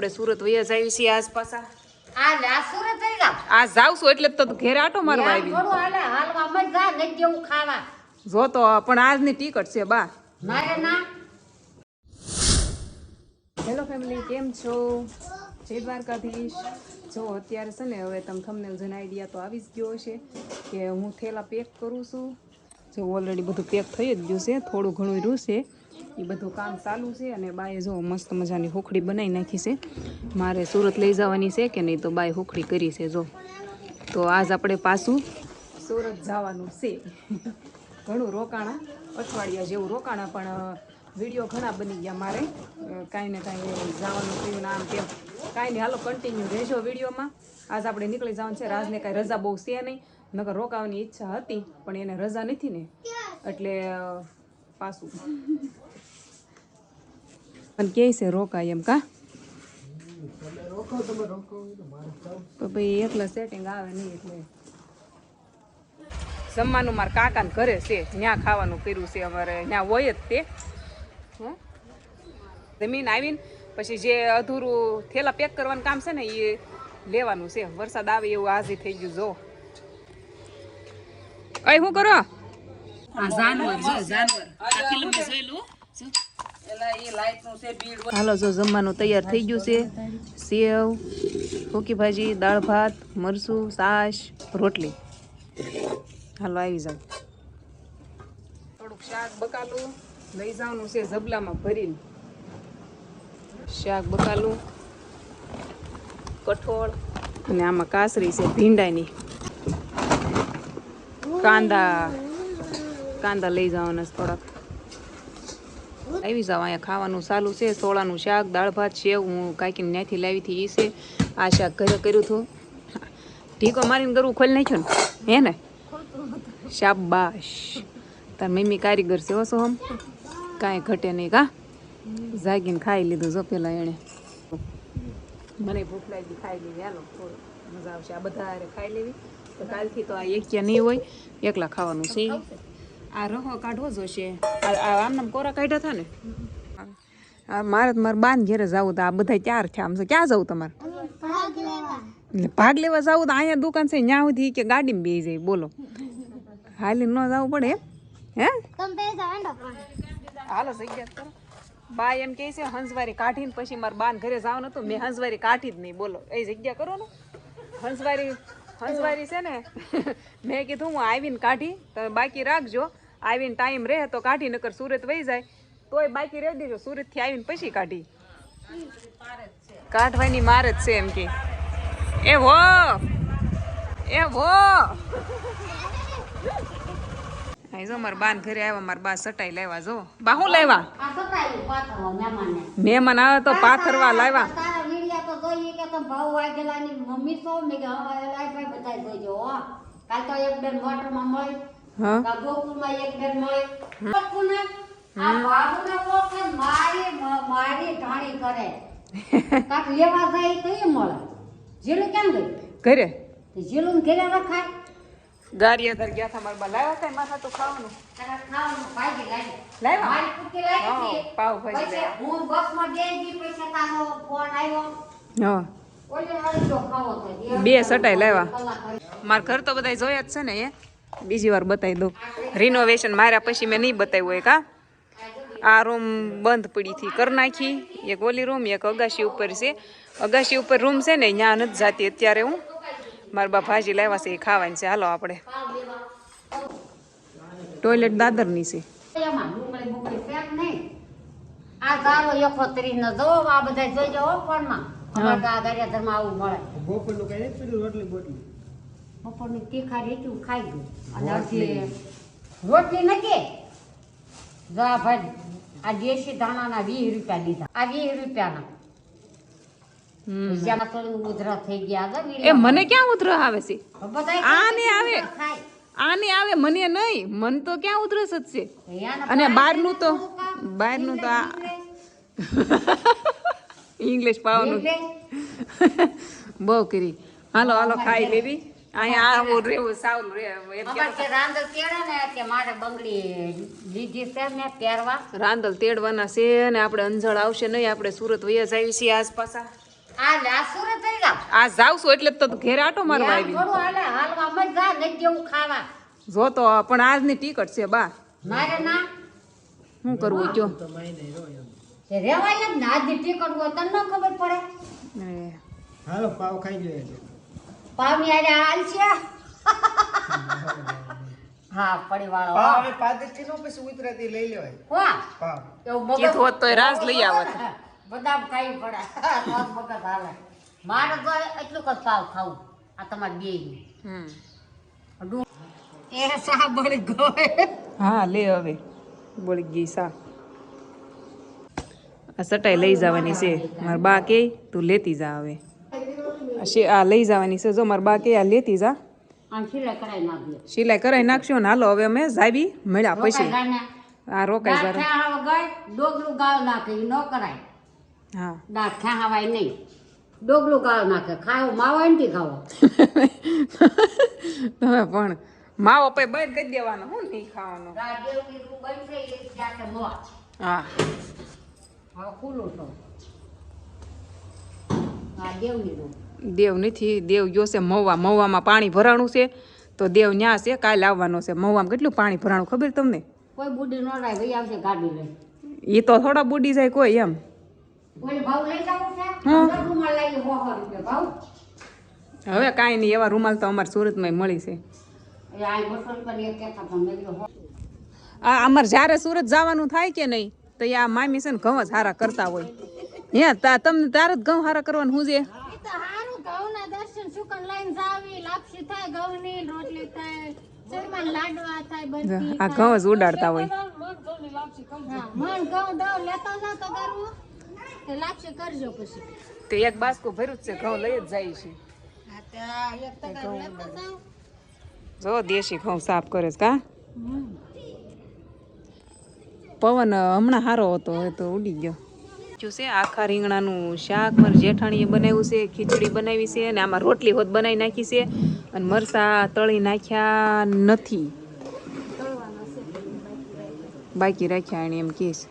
આપણે સુરત વયા જાવી છીએ આસપાસ આ લે, આ છું એટલે જ તો ઘેર આટો મારવા આવી ગયો જો તો પણ આજની ટિકટ છે બા. હેલો ફેમિલી કેમ છો? જય દ્વારકાધીશ. જો અત્યારે છે ને હવે તમે તમને જન આઈડિયા તો આવી જ ગયો હશે કે હું થેલા પેક કરું છું. જો ઓલરેડી બધું પેક થઈ જ ગયું છે થોડું ઘણું રહ્યું છે. એ બધું કામ ચાલુ છે અને બાએ જો મસ્ત મજાની હોખડી બનાવી નાખી છે. મારે સુરત લઈ જવાની છે કે નહીં તો બાએ હોખડી કરી છે જો. તો આજ આપણે પાછું સુરત જવાનું છે. ઘણું રોકાણા, અઠવાડિયા જેવું રોકાણા, પણ વીડિયો ઘણા બની ગયા મારે. કાંઈ ને કાંઈ જવાનું થયું આમ તેમ કાંઈ નહીં હાલો કન્ટિન્યુ રહેજો વિડીયોમાં. આજ આપણે નીકળી જવાનું છે. રાજને કાંઈ રજા બહુ છે નહીં. નકર રોકાવાની ઈચ્છા હતી, પણ એને રજા નથી ને. એટલે પાછું. પણ કે છે રોકાય એમ કા? ભાઈ એકલા સેટિંગ આવે નહીં એટલે. જમવાનું મારા કાકાને ઘરે ખાવાનું કર્યું છે અમારે. ત્યાં હોય જ તે? જમીન આવીને પછી જે અધૂરું થેલા પેક કરવાનું કામ છે ને એ લેવાનું છે. વરસાદ આવે એવું આજે થઈ ગયું, જો. કઈ શું કરો? જાનવર જાનવર. હાલો જો જમવાનું તૈયાર થઈ ગયું છે. સેવ ફૂકી ભાજી દાળ ભાત મરસું સાસ રોટલી. હાલો આવી જાવ થોડુંક શાક બકાલું. લઈ જવાનું છે ઝબલામાં ભરીને. શાક બકાલું. કઠોળ. અને આમાં કાસરી છે ભીંડાની. કાંદા. કાંદા લઈ જવાના છે થોડાક. આવી જાવ અહીંયા ખાવાનું ચાલુ છે સોળાનું શાક, દાળ ભાત છે, હું કાંઈક ત્યાંથી લાવી હતી એ છે. આ શાક ઘરે કર્યું હતું. ઢીકો મારીને કરવું ખોલી નાખ્યું ને? હે ને? શાબાશ. તાર મમ્મી કારીગર છે ઓછો આમ કાંઈ ઘટે નહીં કા? જાગીને ખાઈ લીધું જો પેલા એણે. મને ભૂખ લાગી, ખાઈ લીધી હાલો મજા આવશે. આ બધા ખાઈ લેવી. તો કાલથી તો આ એક્યા નહીં હોય. એકલા ખાવાનું છે આ રહો કાઢવો જોશે. આ આ આમનામ કોરા કાઢ્યા હતા ને મારે તો મારે બાન ઘેરે જવું તો આ બધા ચાર છે આમ ક્યાં જવું તમારે? એટલે ભાગ લેવા જવું તો અહીંયા દુકાન છે, ત્યાં સુધી કે ગાડીમાં બેસી જાય, બોલો. હાલી ન જવું પડે? હે? હાલો જગ્યા કરો. બા એમ કહે છે, હંસવારી કાઢીને પછી મારે બાન ઘરે જવાનું હતું મેં હંસવારી કાઢી જ નહીં, બોલો. એ જગ્યા કરો ને. હંસવારી હંસવારી છે ને મેં કીધું હું આવીને કાઢી તમે બાકી રાખજો. આવીને ટાઈમ રહે તો કાઢી નકર સુરત વહી જાય. તોય બાકી રહી દેજો સુરતથી આવીને પછી કાઢી. કાઢવાની માર જ છે એમ કે. એ હો! એ હો! જો મારા બાન ઘરે આવ્યા મારા બા સટાઈ લાવ્યા જો. બા લાવ્યા? મહેમાન આવે તો પાથરવા લાવ્યા. તો જોઈએ કે તમે ભાવ વાગેલાની મમ્મી છો મેં કે હા લાઈ ભાઈ બતાવી દેજો હો. કાલ તો એક બેન મોટરમાં મળી હા. ગોકુલમાં એક બેન મળી. ગોકુળને આ બાબુને ઓળખે મારી મારી ઢાણી કરે. કાક લેવા જાય તો એ મળે. જીલું કેમ ગઈ ઘરે? જીલું ઘરે રખાય. ગાડી અંદર ગયા હતા મારા લાવ્યા હતા માથા તો ખાવાનું? તારા ખાવાનું લાગી લાવ્યા? મારી કુટી લાવી પાવ લાવ્યા. હું બસમાં બેસી પછી તારો ફોન આવ્યો. હા. જો બે સટાઈ લાવ્યા. મારા ઘર તો બધા જોયા જ છે ને એ. બીજી વાર બતાવી દઉં. રિનોવેશન માર્યા પછી મેં નહીં બતાવ્યું હોય કા આ રૂમ બંધ પડીથી કરી નાખી. એક ઓલી રૂમ એક અગાશી ઉપર છે. અગાશી ઉપર રૂમ છે ને ત્યાં નથી જાતી અત્યારે હું. મારા બા ભાજી લાવ્યા છે એ ખાવાની છે. હાલો આપણે. ટોયલેટ દાદરની છે. આ ગારો એકો ત્રીસનો જોવો, આ બધા જોઈ જાઓ ફોનમાં. અમારે તો આ ગારિયાધારમાં આવું મળે. બપોરની તીખારી હતી, હું ખાઈ ગઈ. અને અડધી રોટલી નથી. જો આ ભાઈ આ દેશી ધાણાના વીસ રૂપિયા લીધા. આ વીસ રૂપિયાના. હમ. જેમાં થોડી ઉધરા થઈ ગયા એ મને ક્યાં ઉધરસ આવે છે? આને આવે. આને આવે મને નહીં. મન તો ક્યાં ઉધરસ જ છે અને બહારનું તો બારનું બહારનું તો આ ઇંગ્લિશ, પાવાનું. બહુ કરી. હાલો હાલો ખાઈ લેવી. અહીંયા આવું રહેવું સારું રે એમ અમારે કે કે રાંધલ તેડે ને કે મારે બંગડી લીધી છે ને પહેરવા રાંદલ તેડવાના છે ને આપણે અંજળ આવશે નહીં આપણે સુરત વયા જાવી છીએ આસપાસ આ લાસુરે થઈ જાવ આ જાવ છું એટલે તો ઘેર આટો મારવા આવી. જો તો પણ આજની ટિકટ છે બા. મારે ના. શું કરવું કયો તે રેવાય જ ના દીઠી કરવું હોય તને ન ખબર પડે. હાલો પાવ ખાઈ જોઈએ પાવની આજે હાલ છે. હા પડીવાળો પાવ હવે પાદરથી નો પછી ઉતરાતી લઈ લેવાય. હા પાવ. એવું મગજ કીધું હોત તો રાસ લઈ આવત. બદામ ખાઈ પડે. જ મગજ હાલે. મારે તો એટલું કદ પાવ ખાવું. આ તમારે બે હમ. એ સા બળી ગયો. હા લે હવે. બોલી ગઈ સા. આ સટાઈ લઈ જવાની છે. મારા બા કે તું લેતી જા હવે. આ લઈ જવાની છે. જો મારા બા કે આ લેતી જા. સિલાઈ કરાવી નાખશું ને હાલો હવે અમે જાવી મળ્યા પછી. આ રોકાઈ જરા ઠેહાવા ડોગલું ગાળ નાખે ન કરાય. હા. દાંત ઠેહાવાય નહીં. ડોગલું ગાળ નાખે. ખાવું માવો નથી ખાવો? તમે પણ માવો પે બંધ કરી દેવાનો. હું નહીં ખાવાનો. હા. હવે ખુલ્લું છો. આ દેવની રૂ દેવ નથી દેવ ગયો છે મહુવા મહુવામાં પાણી ભરાણું છે. તો દેવ ન્યા છે કાલે આવવાનો છે. મહુવામાં કેટલું પાણી ભરાણું ખબર તમને? કોઈ બુડી નો ભાઈ આવશે ગાડી લઈ. એ તો થોડા બુડી જાય કોઈ એમ. હવે કાંઈ નહીં એવા રૂમાલ તો અમારે સુરતમાં મળી છે. આ અમારે જ્યારે સુરત જવાનું થાય કે નહીં? તો આ મામી છે ને ઘઉં જ હારા કરતા હોય. હે તા તમને તારે જ ઘઉં હારા કરવાનું શું છે? એ તો હારું ઘઉંના દર્શન સુકન લઈને જાવી લાપસી થાય ઘઉંની રોટલી થાય ચરમાન લાડવા થાય બરફી આ ઘઉં જ ઉડાડતા હોય. તો તે લાપસી કરજો પછી. તે એક બાસ્કો ભર્યું જ છે ઘઉં લઈ જ જાય છે. જો દેશી ઘઉં સાફ કરે છે કા? પવન હમણાં સારો હતો એ તો ઉડી ગયો. જો છે, આખા રીંગણાનું શાક, મારી જેઠાણીએ બનાવ્યું છે, ખીચડી બનાવી છે, અને આમાં રોટલી હોત બનાવી નાખી છે, અને મરસા તળી નાખ્યા નથી. બાકી રાખ્યા એને એમ કહે છે.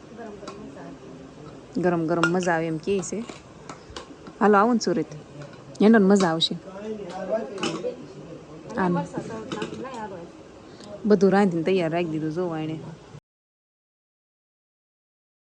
ગરમ ગરમ મજા આવે એમ કહે છે. હાલો, આવો ને સુરત. એનો મજા આવશે. આમ. બધું રાંધીને તૈયાર રાખી દીધું જોવા એને